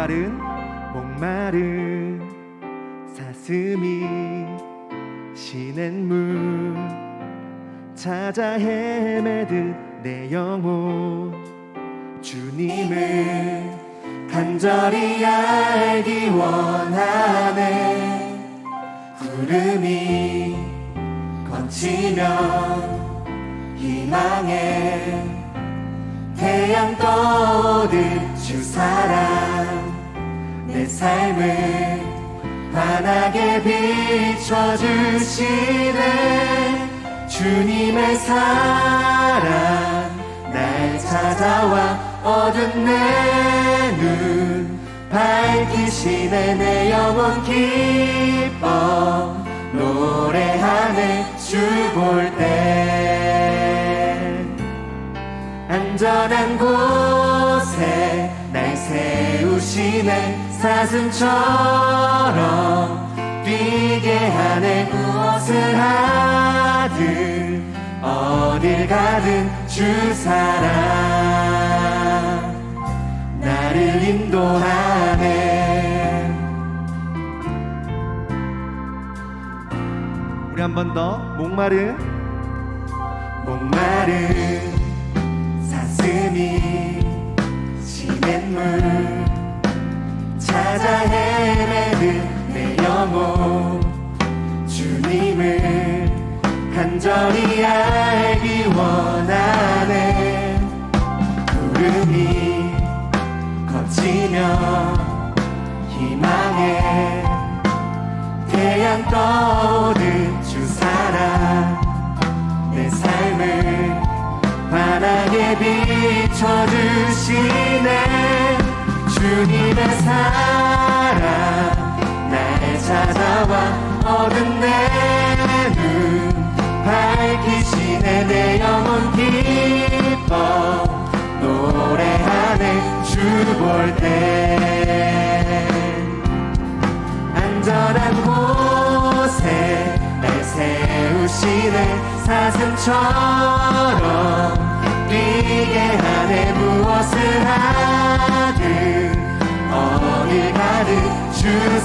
목마른 목마른 사슴이 시냇 물 찾아 헤매듯 내 영혼 주님을 간절히 알기 원하네. 구름이 거치면 희망의 태양 떠오듯 주 사랑 내 삶을 환하게 비춰주시네. 주님의 사랑 날 찾아와 어두운 내 눈 밝히시네. 내 영혼 기뻐 노래하네 주 볼 때. 안전한 곳에 날 세우시네 사슴처럼 뛰게 하네 무엇을 하든 어딜 가든 주 사랑 나를 인도하네. 우리 한 번 더 목마른 목마른 간절히 알기 원하네. 구름이 거치며 희망의 태양 떠오른 주 사랑. 내 삶을 환하게 비춰주시네. 주님의 사랑 날 찾아와 어두운 내 안전한 곳에 날 세우시네. 사슴처럼 뛰게 하네. 무엇을 하든 어딜 가든 주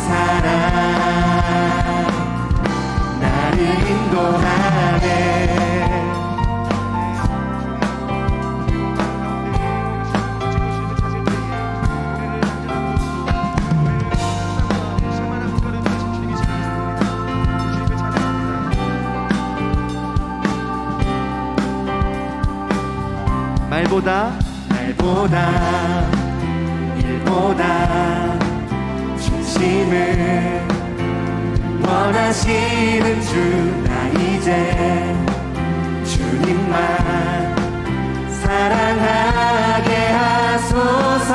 사랑 보다 말보다 일보다 중심을 원하시는 주 나 이제 주님만 사랑하게 하소서.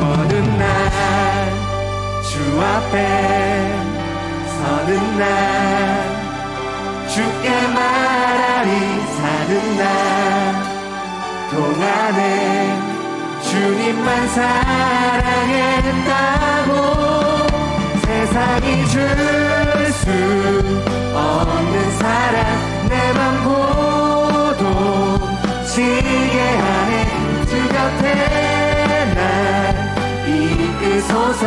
어느 날 주 앞에 서는 날 주께 말하리 사는 날 동안에 주님만 사랑했다고 세상이 줄 수 없는 사랑 내 맘 고동치게 하네. 주 곁에 날 이끄소서.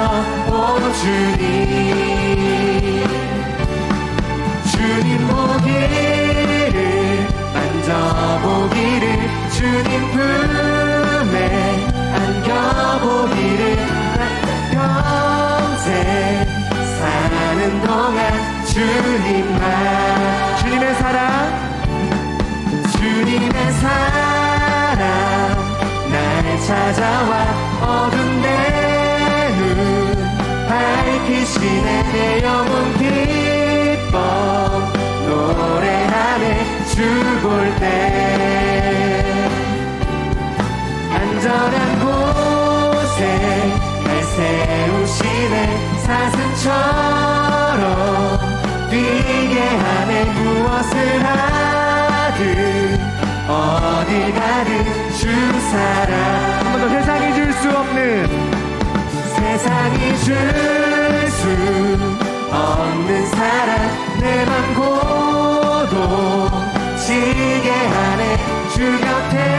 오 주님 주님 품에 안겨보기를 평생 사는 동안 주님만. 주님의 사랑. 주님의 사랑. 날 찾아와 어두운 내눈 밝히시네. 내 영혼 기뻐. 노래하네. 주볼 때 안전한 곳에 날 세우시네. 사슴처럼 뛰게 하네. 무엇을 하든 어딜 가든 주 사랑. 한 번 더 세상이 줄 수 없는 세상이 줄 수 없는 사랑. 내맘 고동치게 하네. 주 곁에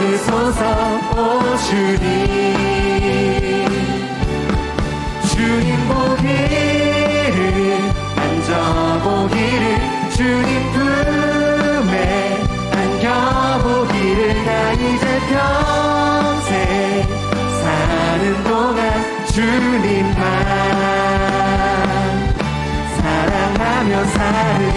오소서 오 주님 주님 보기를 만져보기를 주님 품에 안겨보기를 나 이제 평생 사는 동안 주님만 사랑하며 살리.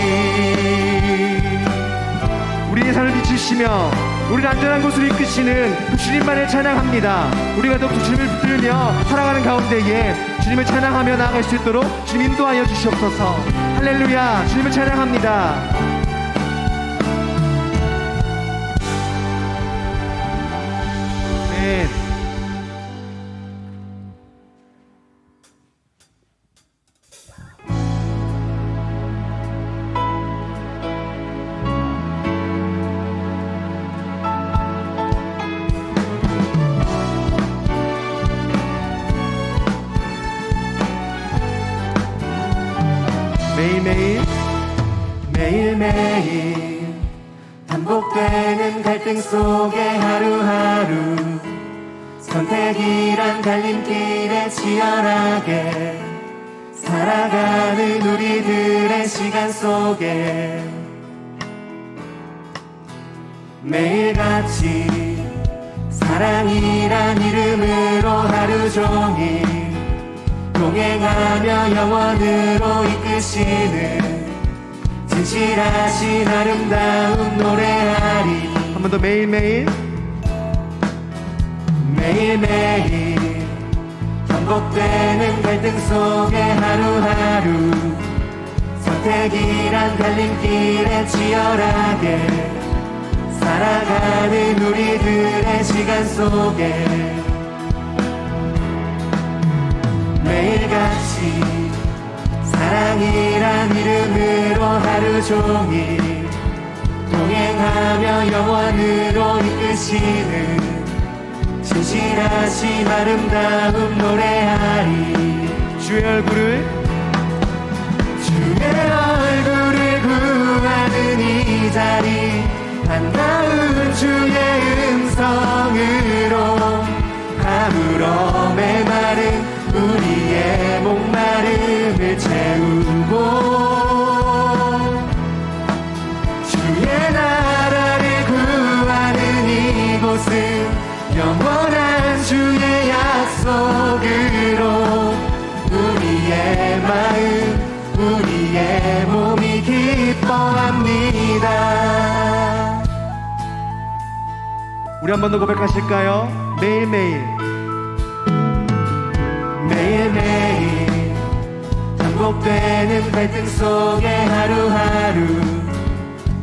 우리의 삶을 비추시며 우리를 안전한 곳으로 이끄시는 그 주님만을 찬양합니다. 우리가 더욱 주님을 붙들며 살아가는 가운데에 주님을 찬양하며 나아갈 수 있도록 주님 인도하여 주시옵소서. 할렐루야, 주님을 찬양합니다. 네. 매일매일 매일매일 반복되는 갈등 속에 하루하루 선택이란 갈림길에 치열하게 살아가는 우리들의 시간 속에 매일같이 사랑이란 이름으로 하루 종일 동행하며 영원으로 이끄시는 진실하신 아름다운 노래하리. 한 번 더 매일매일. 매일매일 반복되는 갈등 속에 하루하루 선택이란 갈림길에 치열하게 살아가는 우리들의 시간 속에 매일같이 사랑이란 이름으로 하루 종일 동행하며 영원으로 이끄시는 진실하신 아름다운 노래하리. 주의 얼굴을 주의 얼굴을 구하는 이 자리 반가운 주의 음성으로 아무런 우리 한 번 더 고백하실까요? 매일매일 매일매일 반복되는 갈등 속에 하루하루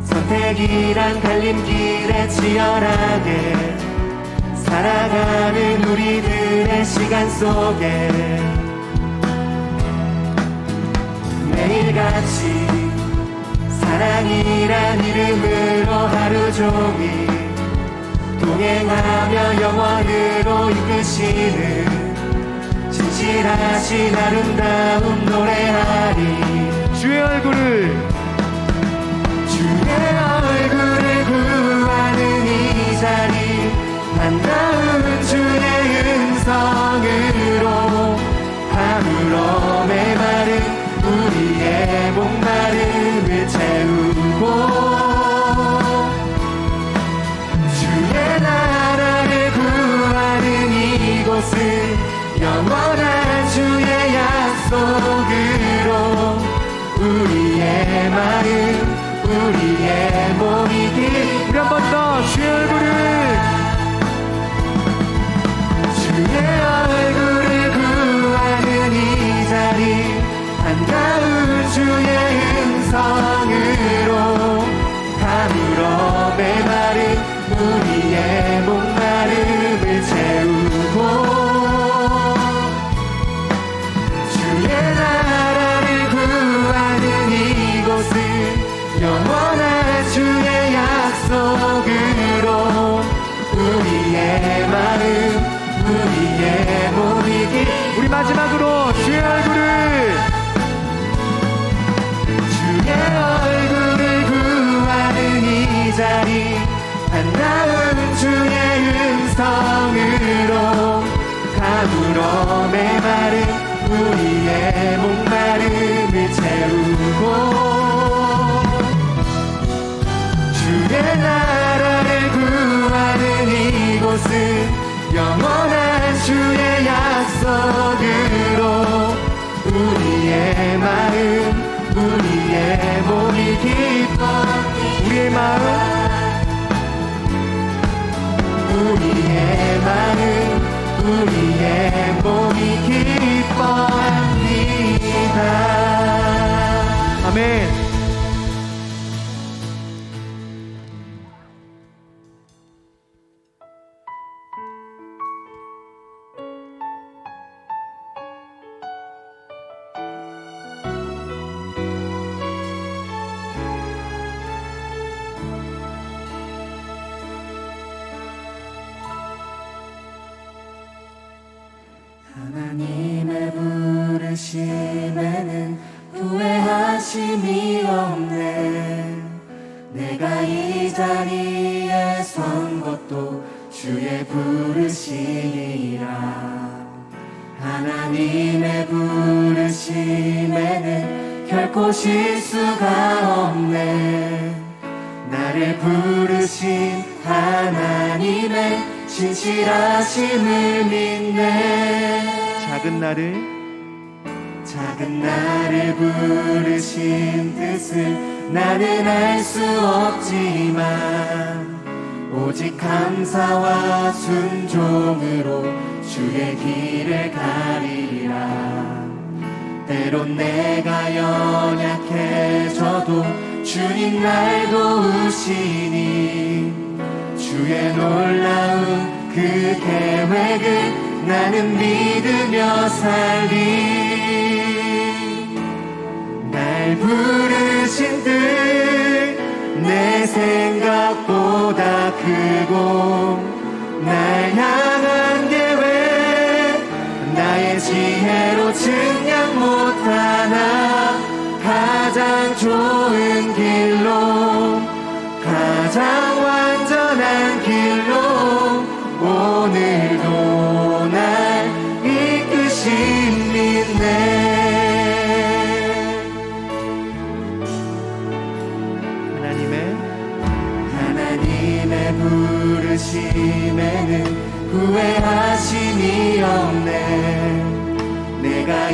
선택이란 갈림길에 치열하게 살아가는 우리들의 시간 속에 매일같이 사랑이란 이름으로 하루 종일 동행하며 영원으로 이끄시는 진실하신 아름다운 노래하리. 주의 얼굴을 주의 얼굴을 구하는 이 자리 반가운 주의 음성 곳은 영원한 주의 약속으로 우리의 마음 우리의 몸 우리의 몸이 기뻐 하나님의 부르심에는 결코 실수가 없네. 나를 부르신 하나님의 진실하심을 믿네. 작은 나를 작은 나를 부르신 뜻을 나는 알 수 없지만 오직 감사와 순종으로 주의 길을 가리라. 때론 내가 연약해져도 주님 날 도우시니 주의 놀라운 그 계획을 나는 믿으며 살리. 날 부르신 뜻내 생각보다 크고 날 향한 지혜로 증량 못하나 가장 좋은 길로 가장 완전한 길로 오늘도 날 이끄신 믿네. 하나님의 하나님의 부르심에는 후회하심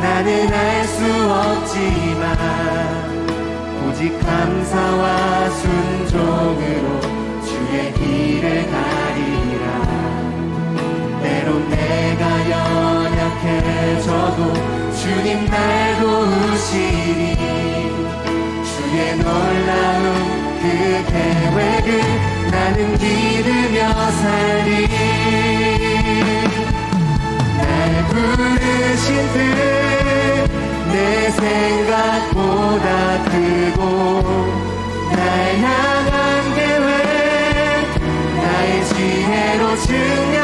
나는 알 수 없지만 오직 감사와 순종으로 주의 길을 가리라. 때론 내가 연약해져도 주님 날 도우시니 주의 놀라운 그 계획을 나는 믿으며 살리. 날 부르신 뜻 내 생각보다 크고 날 향한 계획 나의 지혜로 증량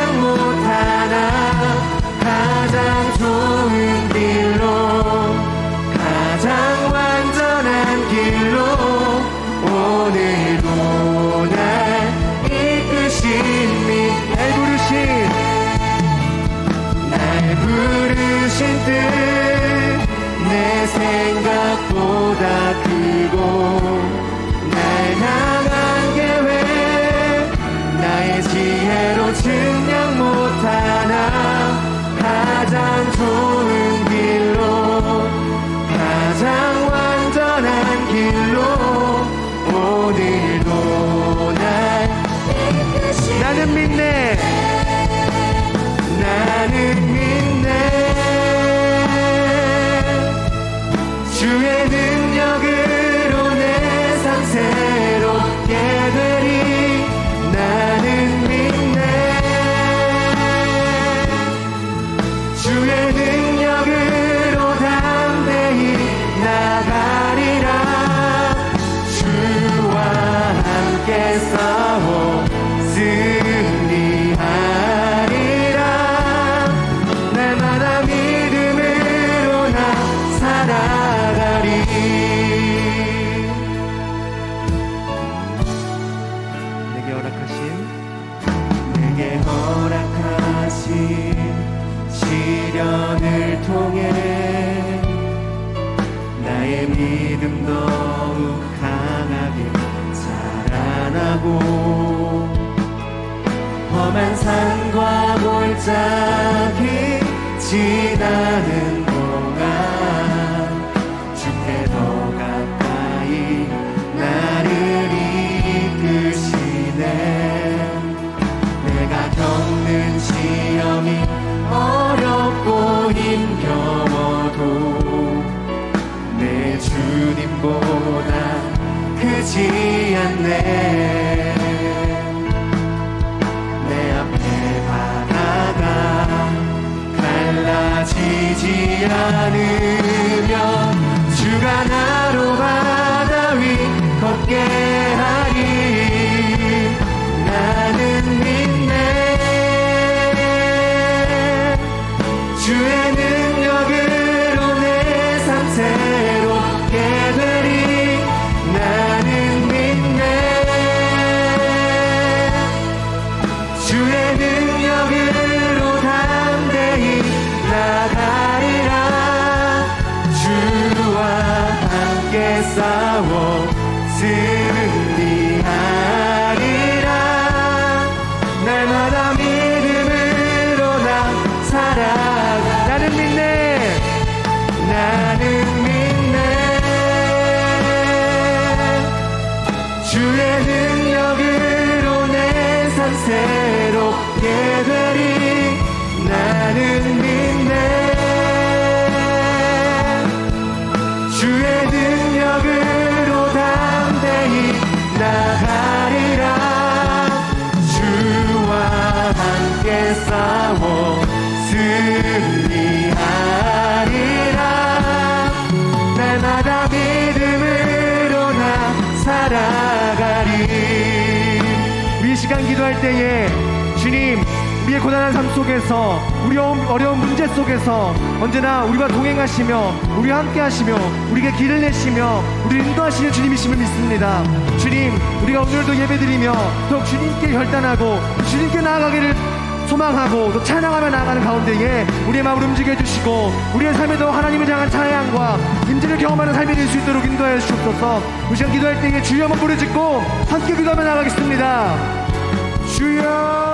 보다 크지 않네. 내 앞에 바다가 갈라지지 않으면 주가 나로 바다 위 걷게 하리. 나는 믿네. 주의 능 기도할 때에 주님 우리의 고단한 삶 속에서 우리 어려운, 문제 속에서 언제나 우리와 동행하시며 우리와 함께 하시며 우리에게 길을 내시며 우리를 인도하시는 주님이심을 믿습니다. 주님 우리가 오늘도 예배드리며 더욱 주님께 혈단하고 주님께 나아가기를 소망하고 또 찬양하며 나아가는 가운데에 우리의 마음을 움직여 주시고 우리의 삶에도 하나님을 향한 찬양과 임재를 경험하는 삶이 될 수 있도록 인도하여 주옵소서. 우리 시간 기도할 때에 주여 한번 부르짖고 함께 기도하며 나아가겠습니다 주여